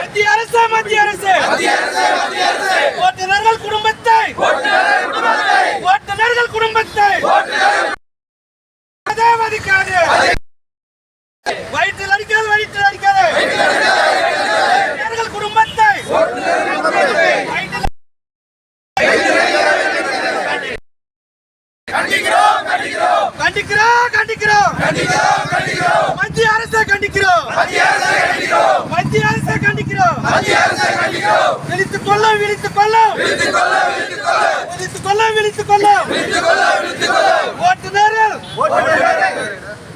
மத்திய அரசு மத்திய அரசு ஓட்டுநர்கள் குடும்பத்தை ஓட்டுநர்கள் குடும்பத்தை மதிக்காது வயிற்றில் அடிக்காது வயிற்றில் அடிக்காது குடும்பத்தை கண்டிக்கிறோம் கண்டிக்கிறோம். கண்டிக்கிறோம். மத்திய அரசை கண்டிக்கிறோம். விழித்துக் கொள்ள விழித்துக் கொள்ள விழித்துக் கொள்ள விழித்துக் கொள்ள ஓட்டுநர்கள்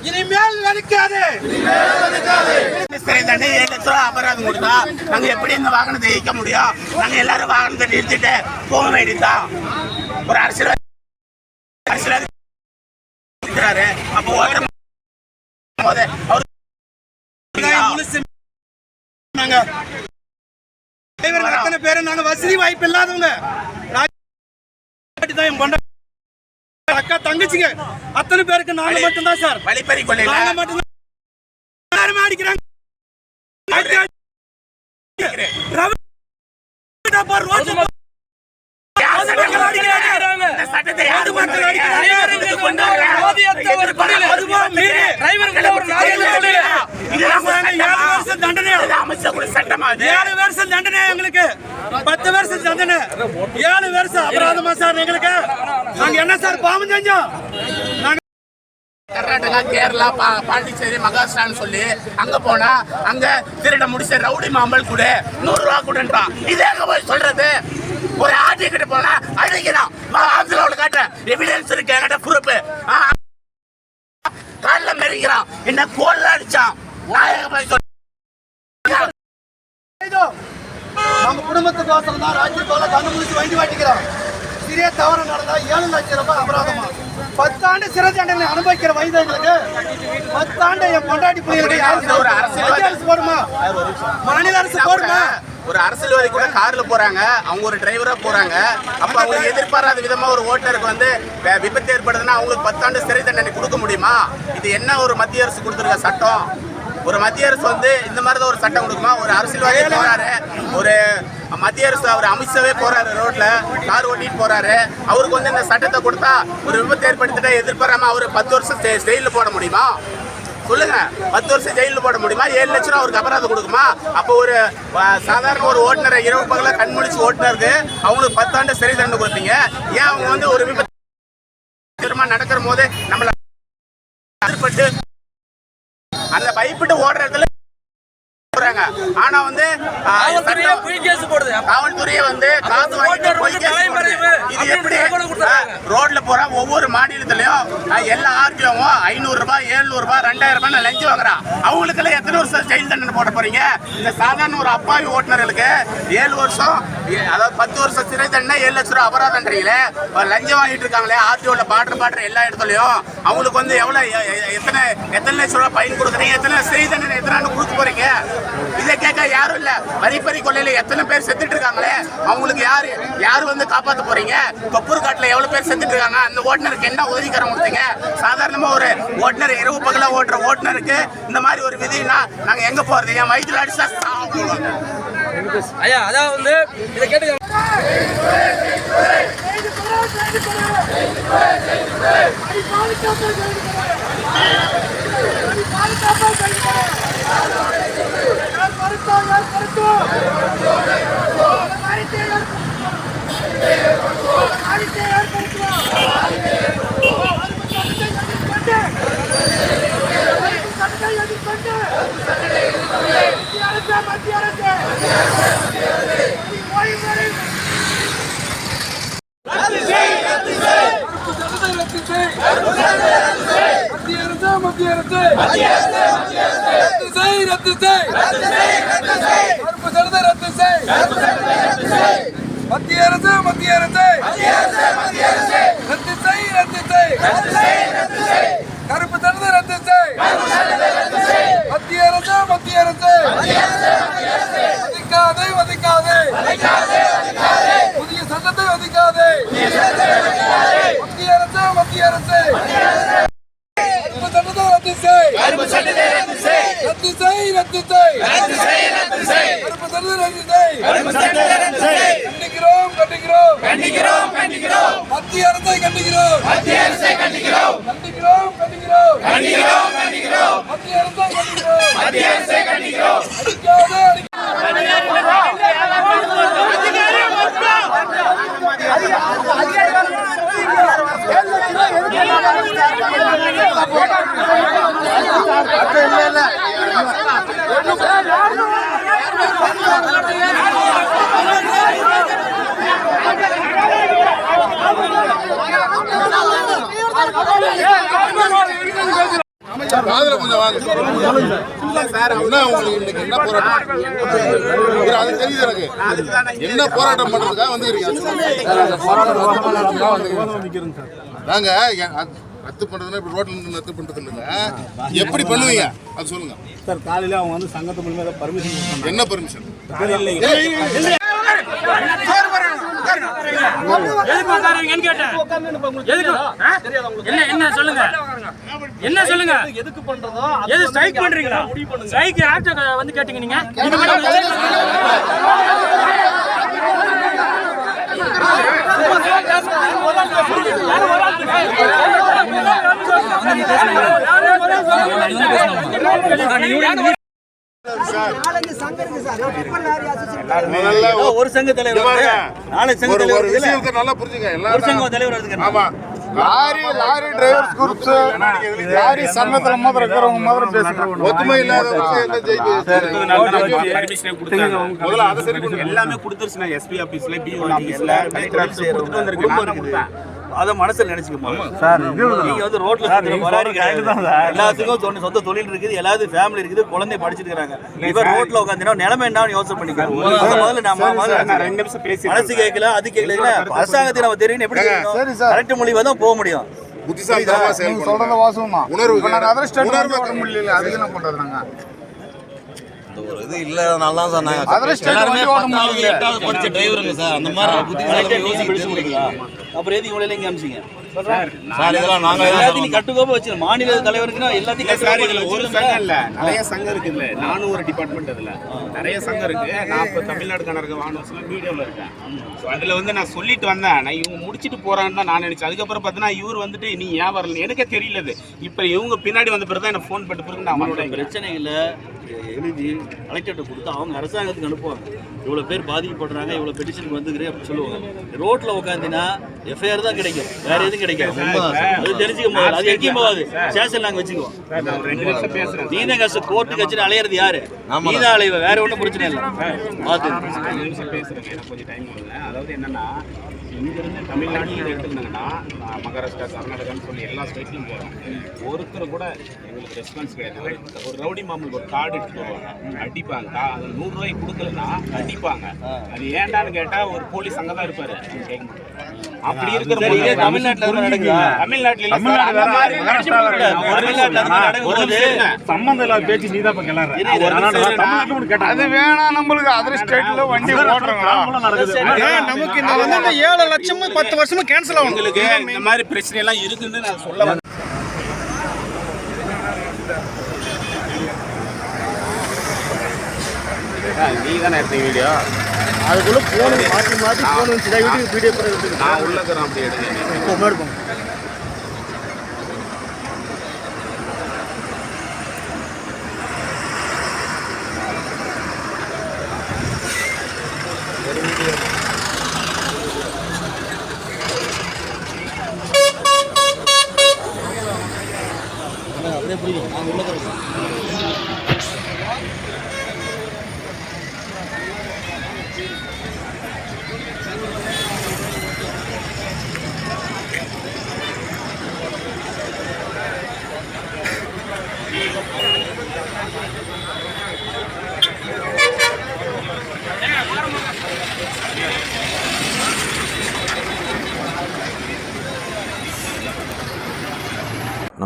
இனிமேல் நினைக்காது சிறை தண்டனை ஏழு லட்ச ரூபா அபராதம் கொடுத்தா? நாங்க எப்படி இந்த வாகனத்தை இயக்க முடியும்? நாங்க எல்லாரும் வாகனத்தை நிறுத்திட்டு போக வேண்டியதுதான் ஒரு அரசியல் அரசியல் அப்போ நாங்க அத்தனை பேரும் நாங்க வசதி வாய்ப்பு இல்லாதவங்க. அக்கா தங்கச்சிங்க அத்தனை பேருக்கு நாங்க மட்டும்தான் சார். வழிப்பறி கொள்ளையில. நாங்க மட்டும்தான். அடிக்கிறாங்க. ரோட்ல யார் சட்டத்தை அடிக்கிறாங்க? வருஷம் தண்டனை அமைச்சர் கூட சட்டமா? ஏழு வருஷம் தண்டனை எங்களுக்கு? பத்து வருஷம் தண்டனை. ஏழு வருஷம் அபராதமா சார் எங்களுக்கு? நாங்க என்ன சார் பாவம் செஞ்சோம்? நாங்க கர்நாடகா கேரளா பா- பாண்டிச்சேரி மகாராஷ்டிரான்னு சொல்லி அங்க போனா அங்க திருட முடிச்ச ரவுடி மாம்பல் கூட நூறு ரூபா கூடன்றான். இது எங்க போய் சொல்றது ஒரு ஆர்டி கிட்ட போனா அடிக்கிறான் ஆத்துல அவளை காட்ட எவிடன்ஸ் இருக்கு என்கிட்ட ப்ரூஃப் காலில் மெரிக்கிறான் என்ன கோல்ல அடிச்சான். நான் எங்க போய் சொல்றது? இதோ, நம்ம குடும்பத்துக்கோசரம் தான் ராஜ்யத்தோட கண்ணு முடிச்சு வண்டி வாட்டிக்கிறோம் சிறிய தவறு நடந்தா ஏழு லட்சம் ரூபாய் அபராதமா? பத்தாண்டு சிறை தண்டனை அனுபவிக்கிற வயது எங்களுக்கு பத்தாண்டு என் பொண்டாட்டி பிள்ளைகளுக்கு அரசு போடுமா? மாநில அரசு போடுமா? ஒரு அரசியல்வாதி கூட கார்ல போறாங்க. அவங்க ஒரு டிரைவரா போறாங்க. அப்ப அவங்க எதிர்பாராத விதமா ஒரு ஓட்டுநருக்கு வந்து விபத்து ஏற்படுதுன்னா அவங்களுக்கு பத்தாண்டு சிறை தண்டனை கொடுக்க முடியுமா? இது என்ன ஒரு மத்திய அரசு கொடுத்துருக்க சட்டம்? ஒரு மத்திய அரசு வந்து இந்த மாதிரி தான் ஒரு சட்டம் கொடுக்குமா? ஒரு அரசியல்வாதி போறாரு. ஒரு மத்திய அரசு அவர் அமித்ஷாவே போறாரு ரோட்ல கார் ஓட்டிட்டு போறாரு. அவருக்கு வந்து இந்த சட்டத்தை கொடுத்தா ஒரு விபத்து ஏற்படுத்திட்டா எதிர்பாராம அவர் பத்து வருஷம் ஜெயிலில் போட முடியுமா? சொல்லுங்க. பத்து வருஷம் ஜெயிலில் போட முடியுமா? ஏழு லட்ச ரூபா அவருக்கு அபராதம் கொடுக்குமா? அப்போ ஒரு சாதாரண ஒரு ஓட்டுநரை இரவு பகல கண்முழிச்சு ஓட்டுநருக்கு அவங்களுக்கு பத்தாண்டு சிறை தண்டனை கொடுப்பீங்க ஏன் அவங்க வந்து ஒரு விபத்து நடக்கிற போது நம்மள அந்த பயப்பட்டு ஓடுற இடத்துல போறாங்க ஆனா வந்து காவல்துறையை வந்து காசு வாங்கிட்டு பொய். இது எப்படி? ரோட்ல போற ஒவ்வொரு மாநிலத்திலயும் எல்லா ஆர்டிஓவும் ஐநூறு ரூபாய் எழுநூறு ரூபாய் ரெண்டாயிரம் ரூபாய் லஞ்சம் வாங்குறான் அவங்களுக்கெல்லாம் எத்தனை வருஷம் ஜெயில் தண்டனை போட போறீங்க? இந்த சாதாரண ஒரு அப்பாவி ஓட்டுநர்களுக்கு ஏழு வருஷம் அதாவது பத்து வருஷம் சிறை தண்டனை ஏழு லட்சம் ரூபாய் அபராதன்றீங்களே லஞ்சம் வாங்கிட்டு இருக்காங்களே ஆர்டிஓல பாடுற பாடுற எல்லா இடத்துலயும் அவங்களுக்கு வந்து எவ்வளவு எத்தனை எத்தனை லட்சம் ரூபாய் பயன் கொடுக்குறீங்க? எத்தனை சிறை தண்டனை எத்தனை கொடுக்க போறீங்க? இதை கேட்க யாரும் இல்ல வரிப்பறி கொள்ளையில எத்தனை பேர் செத்துட்டு இருக்காங்களே அவங்களுக்கு யாரு யாரு வந்து காப்பாத்த போறீங்க கொப்பூர் காட்டுல எவ்வளவு பேர் செத்துட்டு இருக்காங்க அந்த ஓட்டுநருக்கு என்ன உதவிக்கரம் கொடுத்தீங்க சாதாரணமா ஒரு ஓட்டுநர் இரவு பகல ஓட்டுற ஓட்டுநருக்கு இந்த மாதிரி ஒரு விதினா நாங்க எங்க போறது என் வயிற்றுல அடிச்சா ஐயா அதான் வந்து இதை எதிர்கொண்டு மத்திய அரசு ஓய்வு பெறும் மத்திய அரசு மத்திய அரசு ரத்து செய் ரத்து செய் கருப்பு சட்டத்தை ரத்து செய் மத்திய அரசு மத்திய அரசு ரத்து செய் ரத்து செய் கருப்பு சட்டத்தை ரத்து செய் மத்திய அரசு மத்திய அரசு வதிக்காதே வதிக்காதே புதிய சட்டத்தை வதிக்காதே மத்திய அரசு மத்திய அரசு கருப்பு சட்டத்தை ரத்து செய் ரத்து செய் ரத்து செய் கருப்பு சட்டத்தை ரத்து செய் கண்டிக்கிறோம் கண்டிக்கிறோம் கண்டிக்கிறோம். மத்திய அரசை கண்டிக்கிறோம். மத்திய அரசை கண்டிக்கிறோம். கண்டிக்கிறோம் கண்டிக்கிறோம். கண்டிக்கிறோம் கண்டிக்கிறோம். மத்திய அரசை கண்டிக்கிறோம். மத்திய அரசை கண்டிக்கிறோம். அடிக்காதே காதுல கொஞ்சம் வாங்க என்ன உங்களுக்கு இன்னைக்கு என்ன போராட்டம் அது தெரியுது எனக்கு என்ன போராட்டம் பண்றதுக்காக வந்துக்கிறீங்க நாங்க ரத்து பண்றதுன்னா இப்படி ரோட்ல நின்று ரத்து பண்றது இல்லைங்க எப்படி பண்ணுவீங்க அது சொல்லுங்க சார் காலையில் அவங்க வந்து சங்கத்து ஏதோ பர்மிஷன் என்ன பெர்மிஷன் எதுக்கு உட்காருவீங்கன்னு கேட்டேன் எதுக்கு என்ன என்ன சொல்லுங்க என்ன சொல்லுங்க எதுக்கு பண்றதோ எது ஸ்ட்ரைக் பண்றீங்களா ஸ்ட்ரைக் யார்கிட்ட வந்து கேட்டீங்க நீங்க நீங்க ஒரு சங்க தலைவர். நாலு சங்க தலைவர் நல்லா புரிஞ்சுங்க ஒரு சங்கம் தலைவர் ஆமா lorry lorry drivers groups lorry சங்கத்துல மாத்திரம் இருக்கிறவங்க மாத்திரம் பேசுறாங்க ஒத்துமை ஜெயிக்கு முதல்ல அதை சரி எல்லாமே கொடுத்துருச்சுண்ணா எஸ்பி ஆபீஸ்ல பிஓ ஆபீஸ்ல கலெக்டர் ஆபீஸ்ல அதை மனசுல நினைச்சுக்கோமா சார் நீங்க வந்து வராரி. எல்லாத்துக்கும் சொந்த சொந்த தொழில் இருக்குது எல்லாத்துக்கும் ஃபேமிலி இருக்குது குழந்தை படிச்சிட்டு இருக்காங்க இவர் ரோட்ல உட்காந்துனா நிலைமை என்ன யோசனை பண்ணிக்கோங்க முதல்ல முதல்ல நம்ம ரெண்டு நிமிஷம் பேசி மனசு கேட்கல அது கேட்கல. அரசாங்கத்தை நம்ம தெரியும்? எப்படி. கரெக்ட் மொழிவா தான் போக முடியும். புத்திசாலித்தனமா உணர்வு உணர்வு உணர்வு முடியல. அதுக்கு என்ன பண்றது நாங்க? ஒரு இது இல்லனால தான் சார் முடியல. படிச்ச டிரைவருங்க சார். அந்த மாதிரி முடியுங்களா அப்புறம் எதுக்கு இவ்வளவு இங்க அமிச்சிங்க சார் இதெல்லாம் நாங்க எல்லாத்தையும் கட்டுக்கோப்பா வச்சு மாநில தலைவருக்குன்னா எல்லாத்தையும் இல்ல சார் இதுல ஒரு சங்கம் இல்ல. நிறைய சங்கம் இருக்குல்ல நானும் ஒரு டிபார்ட்மெண்ட் அதுல. நிறைய சங்கம் இருக்கு. நான் இப்ப தமிழ்நாடு கணக்கு வாகனம் மீடியாவில் இருக்கேன். So அதுல வந்து நான் சொல்லிட்டு வந்தேன். நான் இவங்க முடிச்சிட்டு போறான்னு தான் நான் நினைச்சேன். அதுக்கப்புறம் பார்த்தீங்கன்னா இவர் வந்துட்டு நீ ஏன் வரல? எனக்கே தெரியல இது இப்ப இவங்க பின்னாடி வந்த பிறகு தான் எனக்கு ஃபோன் பண்ண பிறகு நான் வரேன் பிரச்சனைகளை எழுதி கலெக்டர்கிட்ட கொடுத்து அவங்க அரசாங்கத்துக்கு அனுப்புவாங்க. இவ்வளோ பேர் பாதிக்கப்படுறாங்க இவ்வளோ பெட்டிஷனுக்கு வந்துக்கிறேன் அப்படின்னு சொல்லுவாங்க. ரோட்ல உட்காந்தினா எஃப்ஐஆர் தான் கிடைக்கும். வேற எதுவும் கிடைக்காது. அது தெரிஞ்சுக்க முடியாது. அது எங்கேயும் போகாது. ஸ்டேஷன் நாங்கள் வச்சுக்குவோம். நீதான் கஷ்டம். கோர்ட்டு கட்சியில் அலையிறது யாரு? நீதான் அலைவ. வேற ஒன்றும் பிரச்சனை இல்லை. பார்த்து. அதாவது என்னன்னா இங்கிருந்து தமிழ்நாட்டில் எடுத்துருந்தாங்கன்னா நான் மகாராஷ்டிரா கர்நாடகான்னு சொல்லி எல்லா ஸ்டேட்லையும் போகிறோம் ஒருத்தர் கூட எங்களுக்கு ரெஸ்பான்ஸ் கிடையாது ஒரு- ரவுடி மாமலுக்கு ஒரு கார்டு எடுத்துட்டு வருவாங்க. அடிப்பாங்க. அது நூறு ரூபாய்க்கு கொடுக்கலன்னா அடிப்பாங்க. அது ஏன்டான்னு கேட்டா ஒரு போலீஸ் அங்கே தான் இருப்பாரு. கேட்க மாட்டீங்க. அப்படி இருக்கிற தமிழ்நாட்டுல நடக்குதா? தமிழ்நாட்டில். சம்பந்தம் இல்லாத பேச்சு நீ தான் இருங்க. அது வேணாம் நம்மளுக்கு. அதர் ஸ்டேட்ல வண்டி ஓட்டுறங்களா நமக்கு இந்த வந்து இந்த ஏழு லட்சமும் பத்து வருஷமும் கேன்சல் ஆகும் உங்களுக்கு இந்த மாதிரி பிரச்சனை எல்லாம் இருக்குன்னு நான் சொல்ல வந்தேன். நீ தானே எடுத்தீங்க வீடியோ? அதுக்குள்ள போன் மாத்தி மாத்தி போன் வந்து வீட்டுக்கு வீடியோ போடுறது நான் உள்ள இருக்கிறேன் அப்படி எடுங்க. இப்போ முன்னாடி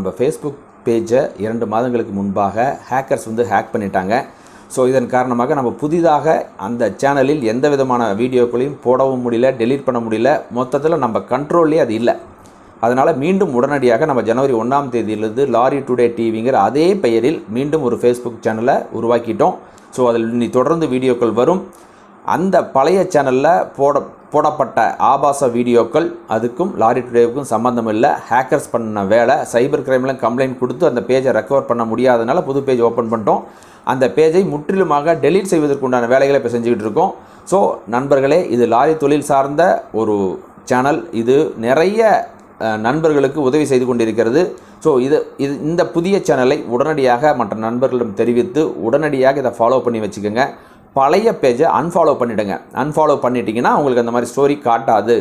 நம்ம ஃபேஸ்புக் பேஜை இரண்டு மாதங்களுக்கு முன்பாக ஹேக்கர்ஸ் வந்து ஹேக் பண்ணிட்டாங்க. ஸோ இதன் காரணமாக நம்ம புதிதாக அந்த சேனலில் எந்த விதமான வீடியோக்களையும் போடவும் முடியல டெலீட் பண்ண முடியல. மொத்தத்தில் நம்ம கண்ட்ரோல்லே அது இல்லை. அதனால் மீண்டும் உடனடியாக நம்ம ஜனவரி ஒன்றாம் தேதியிலிருந்து லாரி டுடே டிவிங்கிற அதே பெயரில் மீண்டும் ஒரு ஃபேஸ்புக் சேனலை உருவாக்கிட்டோம். ஸோ அதில் இனி தொடர்ந்து வீடியோக்கள் வரும். அந்த பழைய சேனலில் போட போடப்பட்ட ஆபாச வீடியோக்கள் அதுக்கும் லாரி டுடேவுக்கும் சம்மந்தம் இல்லை. ஹேக்கர்ஸ் பண்ண வேலை சைபர் கிரைம்லாம் கம்ப்ளைண்ட் கொடுத்து அந்த பேஜை ரெக்கவர் பண்ண முடியாதனால புது பேஜ் ஓப்பன் பண்ணிட்டோம். அந்த பேஜை முற்றிலுமாக டெலீட் செய்வதற்குண்டான வேலைகளை இப்போ செஞ்சுக்கிட்டு இருக்கோம். ஸோ நண்பர்களே இது லாரி தொழில் சார்ந்த ஒரு சேனல் இது நிறைய நண்பர்களுக்கு உதவி செய்து கொண்டிருக்கிறது. ஸோ இது இது இந்த புதிய சேனலை உடனடியாக மற்ற நண்பர்களிடம் தெரிவித்து உடனடியாக இதை ஃபாலோ பண்ணி வச்சுக்கோங்க. பழைய பேஜை அன்ஃபாலோ பண்ணிவிடுங்க அன்ஃபாலோ பண்ணிட்டீங்கன்னா உங்களுக்கு அந்த மாதிரி ஸ்டோரி காட்டாது.